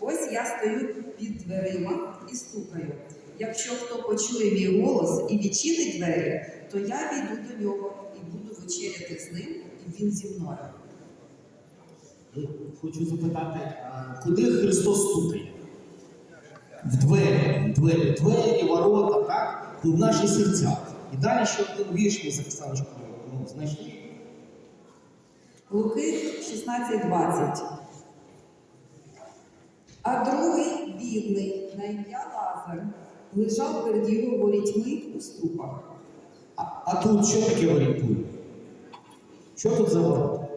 ось я стою під дверима і стукаю. Якщо хто почує мій голос і відчинить двері, то я війду до нього і буду вечеряти з ним, і він зі мною. Хочу запитати, куди Христос стукає? В двері, в двері, двері, ворота, так? Ну, в наші серця. І далі ще один вірш ми з Оксаночкою ну, знайшли. Луки 16.20. А другий бідний на ім'я Лазар лежав перед його ворітьми у ступах. А, а тут що таке орієнтує? Що тут за ворота?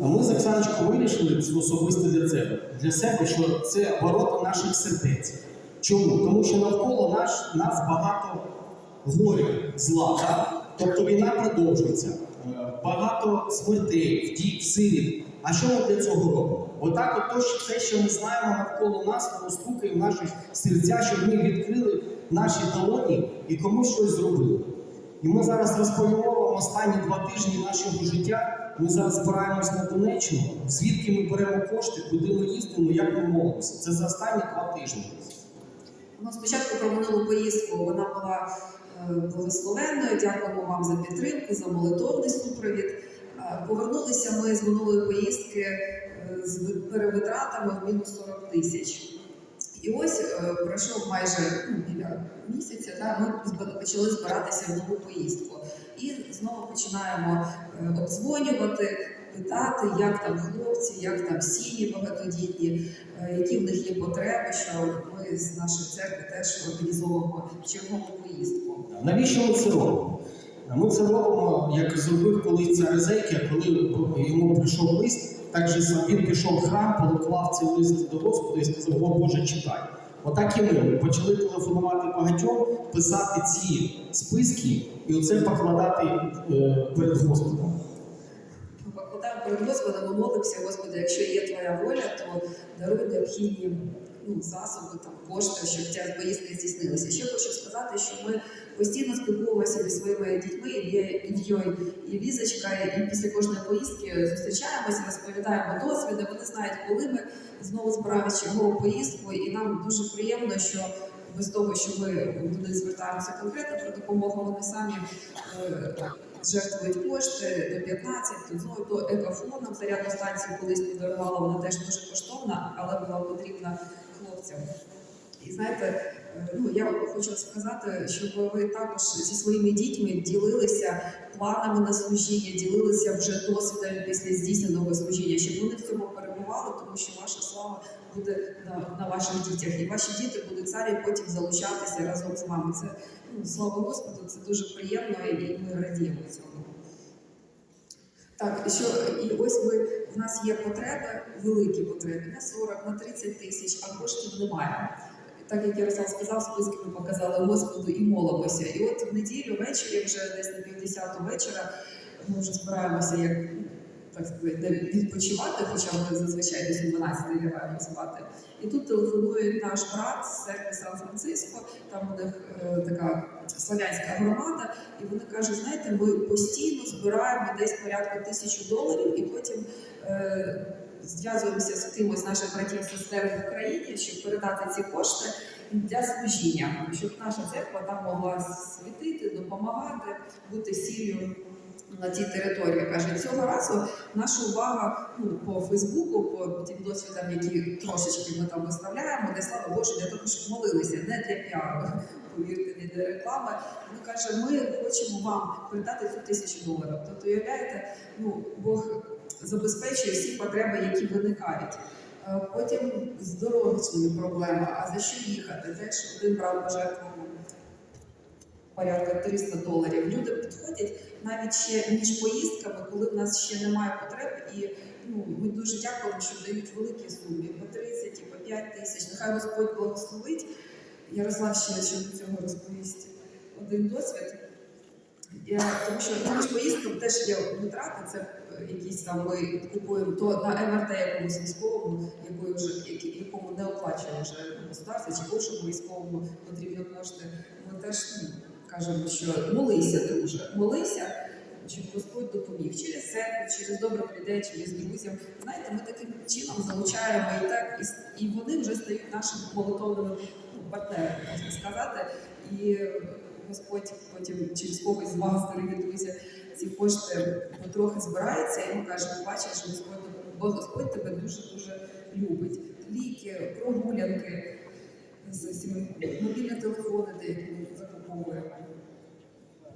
А ми з Оксаночкою вирішили це особисто для себе, для себе, що це ворота наших сердець. Чому? Тому що навколо наш, нас багато горя, зла. Так? Тобто війна продовжується, е, багато смертей, втік, сиріт. А що ми для цього робимо? Отак, от то, що ми знаємо навколо нас, воно в наші серця, щоб ми відкрили наші долоні і комусь щось зробили. І ми зараз розповімо останні два тижні нашого життя. Ми зараз збираємось на Донеччину, звідки ми беремо кошти, куди ми їздимо, як ми молимося. Це за останні два тижні. Ну, спочатку про минулу поїздку вона була е, благословенною. Дякуємо вам за підтримку, за молитовний супровід. Е, Повернулися ми з минулої поїздки е, з перевитратами в мінус 40 тисяч. І ось е, пройшов майже ну, біля місяця, та, ми почали збиратися в нову поїздку. І знову починаємо обдзвонювати, питати, як там хлопці, як там сім'ї багатодітні, які в них є потреби, що ми з нашої церкви теж організовуємо чергову поїздку. Навіщо ми це робимо? Ми це робимо, як зробив колись цар Езекія, коли йому прийшов лист, так же сам він пішов в храм, поклав цей лист до Господа і сказав: О Боже, читай. Отак і ми. Почали телефонувати багатьом, писати ці списки і оце покладати е, перед Господом. Покладаємо перед Господом, ми молимося, Господи, якщо є Твоя воля, то даруй необхідні ну, засоби, там, кошти, щоб ця поїздка здійснилася. Ще хочу сказати, що ми постійно спілкуємося зі своїми дітьми, Ілля- Ільєю і Лізочка, і після кожної поїздки зустрічаємося, розповідаємо досвіди. Вони знають, коли ми знову збираємося в чергову поїздку, і нам дуже приємно, що без того, що ми них звертаємося конкретно про допомогу, вони самі е, жертвують кошти до 15, то знову то екофон нам зарядну станцію колись подарувала, вона теж дуже коштовна, але була потрібна хлопцям. І знаєте, е, ну я хочу сказати, щоб ви також зі своїми дітьми ділилися планами на служіння, ділилися вже досвідом після здійсненого служіння, щоб вони в цьому перебували, тому що ваша слава буде на, на ваших дітях, і ваші діти будуть самі потім залучатися разом з вами. Це ну, слава Господу, це дуже приємно і ми радіємо цьому. Так, що і ось ми в нас є потреби, великі потреби на 40, на 30 тисяч, а коштів немає. Так як Ярослав сказав, списки ми показали Господу і молимося. І от в неділю ввечері, вже десь на півдесяту вечора, ми вже збираємося як так сказати, де відпочивати, хоча ми зазвичай десь о 12 лягаємо спати. І тут телефонує наш брат з церкви Сан-Франциско, там у них е, така славянська громада, і вони кажуть, знаєте, ми постійно збираємо десь порядку тисячу доларів, і потім е, зв'язуємося з кимось наших братів сестер в Україні, щоб передати ці кошти для служіння, щоб наша церква там могла світити, допомагати, бути сіллю на тій території. Каже, цього разу наша увага ну, по Фейсбуку, по тим досвідам, які трошечки ми там виставляємо, де слава Богу, для того, щоб молилися, не для піару, повірте, не для реклами. Він каже, ми хочемо вам передати цю тисячу доларів. Тобто, уявляєте, ну Бог забезпечує всі потреби, які виникають. Е, Потім з дорожніми проблема, а за що їхати? Теж один брав пожертвував порядка 300 доларів. Люди підходять навіть ще між поїздками, коли в нас ще немає потреб, і ну, ми дуже дякуємо, що дають великі суми по 30 і по 5 тисяч. Нехай Господь благословить. Ярослав ще щодо цього розповість один досвід. Я, тому що між поїздками теж є витрати, це е, якісь там ми купуємо то на МРТ якомусь військовому, якої вже якому не оплачує вже государство, чи бувшому військовому потрібні кошти. Ми теж ну, кажемо, що молися, друже, молися, щоб Господь допоміг через церкву, через добрих людей, через друзів. Знаєте, ми таким чином залучаємо і так, і, і вони вже стають нашими молотовими ну, партнерами, можна сказати. І Господь потім через когось з вас, дорогі друзі, ці кошти потрохи збирається, і ми кажемо, бачиш, Господь, бо Господь тебе дуже-дуже любить. Ліки, прогулянки, з мобільні телефони, деякі ми закуповуємо.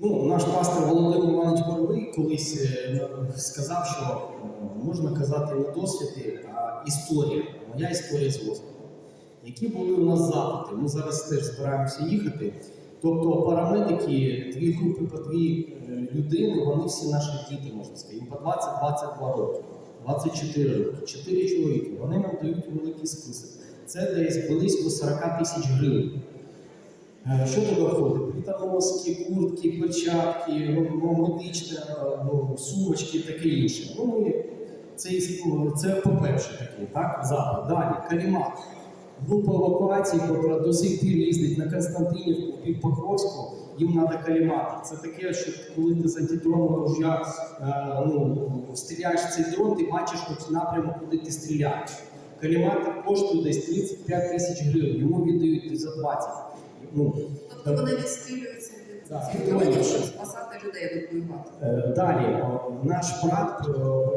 Ну, наш пастор Володимир Іванович Боровий колись е, сказав, що е, можна казати не досвіди, а історія. Моя історія з Господом. Які були у нас запити? Ми зараз теж збираємося їхати. Тобто парамедики, дві групи по дві е, людини, вони всі наші діти, можна сказати, їм по 20-22 роки, 24 роки, 4 чоловіки. Вони нам дають великий список. Це десь близько 40 тисяч гривень. Е, Що туди входить? Плітоноски, куртки, перчатки, ну, медичне, ну, сумочки, таке інше. Ну, ми, це, це по-перше такий, так, запит. Далі, калімат. Група евакуації, яка до сих пір їздить на Константинівку, в Покровську, їм треба калімати. Це таке, що коли ти з антидронового ружя е, ну, стріляєш цей дрон, ти бачиш хоч напрямок, куди ти стріляєш. Каліматор коштує десь 35 тисяч гривень, йому віддають за 20. Ну, Тобто вони відстрілюються від Так, цих дронів, щоб спасати людей евакуювати. Е, Далі, наш брат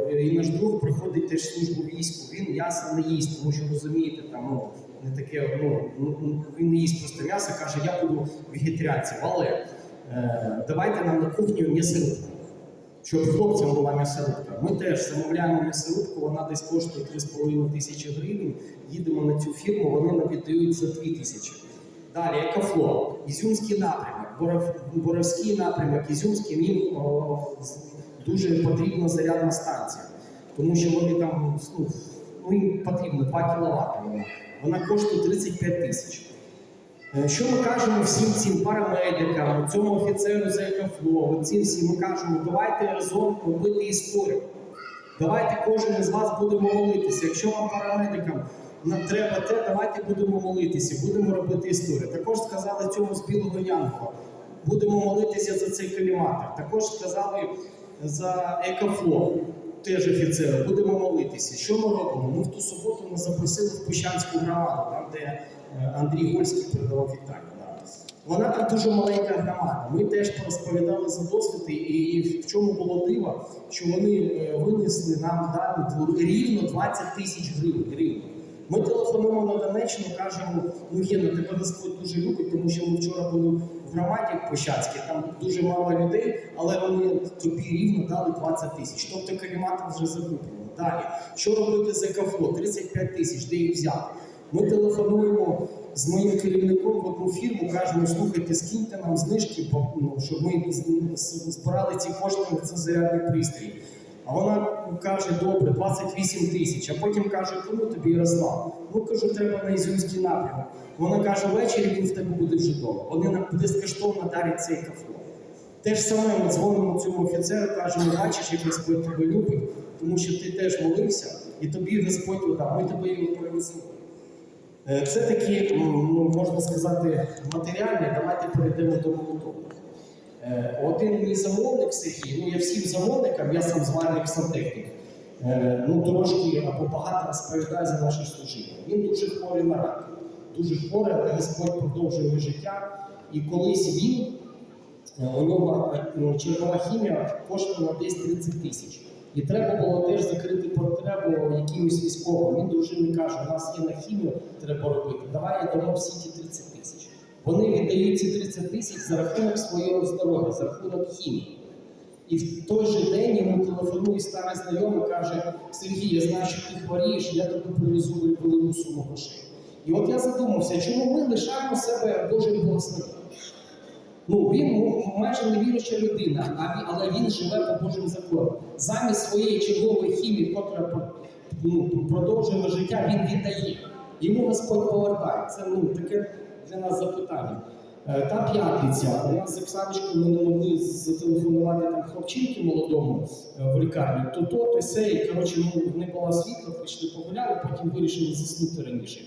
е, і наш друг проходить теж службу війську. Він м'ясо не їсть, тому що розумієте, там ну, не таке, ну, ну, ну, він не їсть просто м'ясо, каже, я буду вегетаріанцем. Але е, давайте нам на кухню м'ясорубку, щоб хлопцям була м'ясорубка. Ми теж замовляємо м'ясорубку, вона десь коштує 3,5 тисячі гривень. Їдемо на цю фірму, вони нам віддають за 2 тисячі. Далі екофло, Ізюмський напрямок, Боровський напрямок, Ізюмський їм дуже потрібна зарядна станція, тому що вони там ну, ну, їм потрібно 2 кВт. Вона, вона коштує 35 тисяч. Е, Що ми кажемо всім цим парамедикам, цьому офіцеру за екофло, цим всім ми кажемо, давайте разом робити історію. Давайте кожен із вас будемо молитися. Якщо вам парамедикам нам треба те, давайте будемо молитися, будемо робити історію. Також сказали цьому з білого Янгола. Будемо молитися за цей каліматор. Також сказали за екофло, теж офіцери, будемо молитися. Що ми робимо? Ми в ту суботу нас запросили в Пущанську громаду, там, де е, Андрій Гольський передавав вітання. Вона там дуже маленька громада. Ми теж порозповідали за досвіди, і в чому було диво, що вони е, винесли нам дати рівно 20 тисяч гривень. Ми телефонуємо на Донеччину, кажемо, ну Гена, тебе Господь дуже любить, тому що ми вчора були в громаді Пощацькій, там дуже мало людей, але вони тобі рівно дали 20 тисяч. Тобто каліматор вже закуплено. Далі, що робити з екофло? 35 тисяч, де їх взяти? Ми телефонуємо з моїм керівником в одну фірму, кажемо, слухайте, скиньте нам знижки, ну, щоб ми збирали ці кошти на це зарядний пристрій. Вона каже, добре, 28 тисяч, а потім каже, кому тобі Ярослав? Ну кажу, треба на Ізюмський напрямок. Вона каже, ввечері він в тебе буде вже вдома. Вони нам безкоштовно дарять цей кафе. Те ж саме ми дзвонимо цьому офіцеру, кажемо, бачиш, як Господь тебе любить, тому що ти теж молився, і тобі Господь видав, ми тебе його перевеземо. Е, Це такі, ну, можна сказати, матеріальні. Давайте перейдемо до молотового. Е, Один мій замовник Сергій, ну я всім замовникам, я сам зварник сантехнік, е, ну трошки або багато розповідаю за наше служіння. Він дуже хворий на рак, дуже хворий, але Господь продовжує життя. І колись він, е, у нього ну, чергова хімія коштувала десь 30 тисяч. І треба було теж закрити потребу якимось військовим. Він дружині каже, у нас є на хімію, треба робити. Давай я дамо всі ті 30 тисяч. Вони віддають ці 30 тисяч за рахунок свого здоров'я, за рахунок хімії. І в той же день йому телефонує старий знайомий, каже: Сергій, я знаю, що ти хворієш, я тобі привезу велику суму грошей. І от я задумався, чому ми лишаємо себе Божим благословенням? Ну, він майже невіруюча людина, але він живе по Божим законам. Замість своєї чергової хімії, котра ну, продовжує життя, він віддає. Йому Господь повертає. Це ну, таке для нас запитання. Е, Та п'ятниця. Нас з Оксаночкою ми не могли зателефонувати там хлопчинки молодому е, в лікарні. То то, то се, і коротше, ну, не було світла, прийшли погуляли, потім вирішили заснути раніше.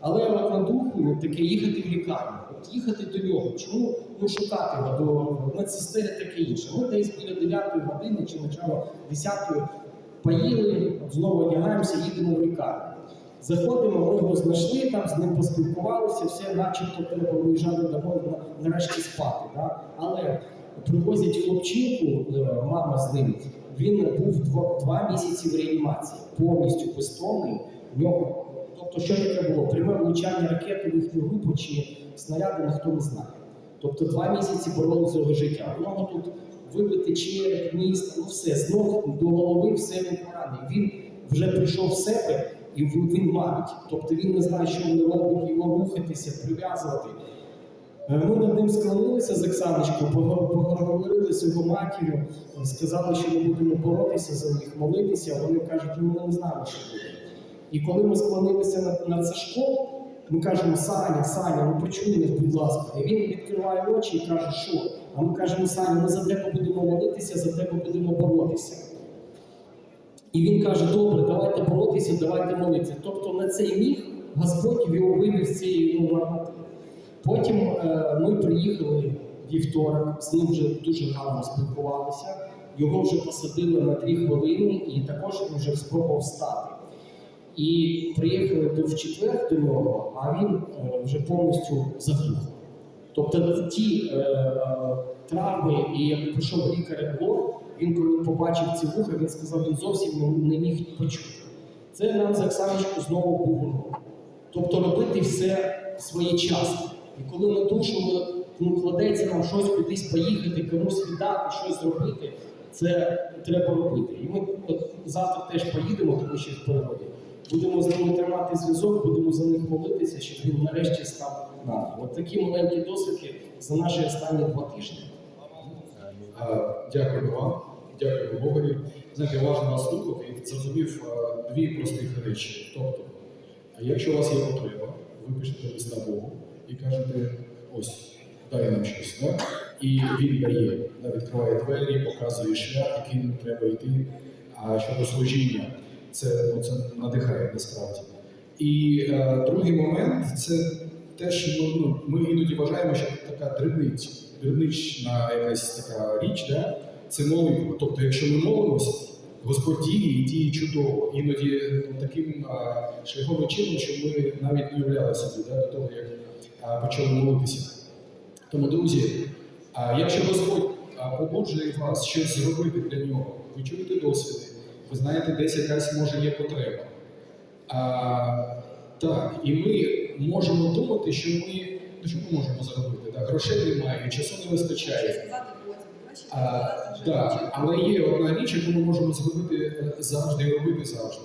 Але от на духу таке їхати в лікарню, от їхати до нього. Чому ну, шукати його до медсестери таке інше? Ми десь біля 9 години чи начало 10 поїли, знову одягаємося, їдемо в лікарню. Заходимо, ми його знайшли, там з ним поспілкувалися, все, начебто треба виїжджати домой нарешті спати. Да? Але привозять хлопчинку, е, мама з ним. Він був два, два місяці в реанімації, повністю безтомний. Тобто, що таке було? Пряме влучання ракети в їхню групу чи снаряди ніхто не знає. Тобто два місяці боролися за його життя. Нього тут вибити череп, ніс, ну все, знов до голови все він поранений. Він вже прийшов в себе і він, марить. Тобто він не знає, що він робить, його рухатися, прив'язувати. Е, Ми над ним склонилися з Оксаночкою, поговорили з його матір'ю, сказали, що ми будемо боротися за них, молитися. Вони кажуть, ну ми не знаємо, що буде. І коли ми склонилися над, над Сашком, ми кажемо, Саня, Саня, ну почуй нас, будь ласка. І він відкриває очі і каже, що? А ми кажемо, Саня, ми за тебе будемо молитися, за тебе будемо боротися. І він каже, добре, давайте боротися, давайте молитися. Тобто на цей міг Господь його вивів з цієї ну. Потім е, ми приїхали вівторок, з ним вже дуже гарно спілкувалися. Його вже посадили на дві хвилини, і також він вже спробував встати. І приїхали до четвер до нього, а він е, вже повністю заглух. Тобто ті е, травми, і як прийшов лікар Лор, він коли побачив ці вуха, він сказав, він зовсім не, міг почути. Це нам з Оксаночкою знову урок. Тобто робити все своєчасно. І коли на душу ну, кладеться нам щось кудись поїхати, комусь віддати, щось зробити, це треба робити. І ми от завтра теж поїдемо, тому що в природі. Будемо з ними тримати зв'язок, будемо за них молитися, щоб він нарешті став нами. От такі маленькі досвідки за наші останні два тижні. Е, Дякую вам, дякую Богові. Знаєте, я уважно вас слухав і зрозумів е, дві простих речі. Тобто, якщо у вас є потреба, ви пишете листа Богу і кажете, ось, дай нам щось, да? і він дає, да, відкриває двері, показує шлях, яким треба йти. А щодо служіння, це, ну, це надихає насправді. І е, другий момент це те, що ну, ну, ми іноді вважаємо, що така дрібниця, дрібнична якась така річ, да? Це молитва. Тобто, якщо ми молимося, Господь діє і діє чудово. Іноді ну, таким шляхом чином, що ми навіть не уявляли собі да, до того, як а, почали молитися. Тому, друзі, а, якщо Господь побуджує вас щось зробити для нього, ви чуєте досвіди, ви знаєте, десь якась може є потреба. А, так, і ми можемо думати, що ми, ну, що ми можемо зробити. Так? Грошей немає, часу не вистачає. А, так, але є одна річ, яку ми можемо зробити е, завжди і робити завжди.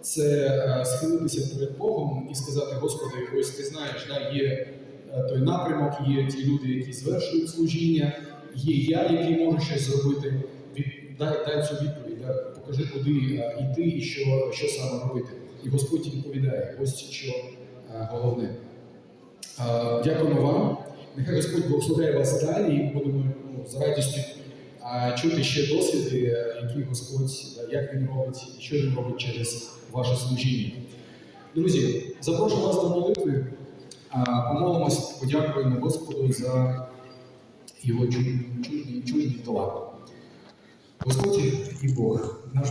Це е, схилитися перед Богом і сказати, Господи, ось ти знаєш, да, є е, той напрямок, є ті люди, які звершують служіння, є я, який можу щось зробити. Дай, дай цю відповідь, да, покажи, куди йти і що, що саме робити. І Господь відповідає, ось що головне. Дякуємо вам. Нехай Господь благословляє вас далі і будемо ну, з радістю а, чути ще досвіди, е, які Господь, е, як він робить і що він робить через ваше служіння. Друзі, запрошую вас до молитви. Помолимось, подякуємо Господу за його чудний, чудний талант. Господь і Бог, наш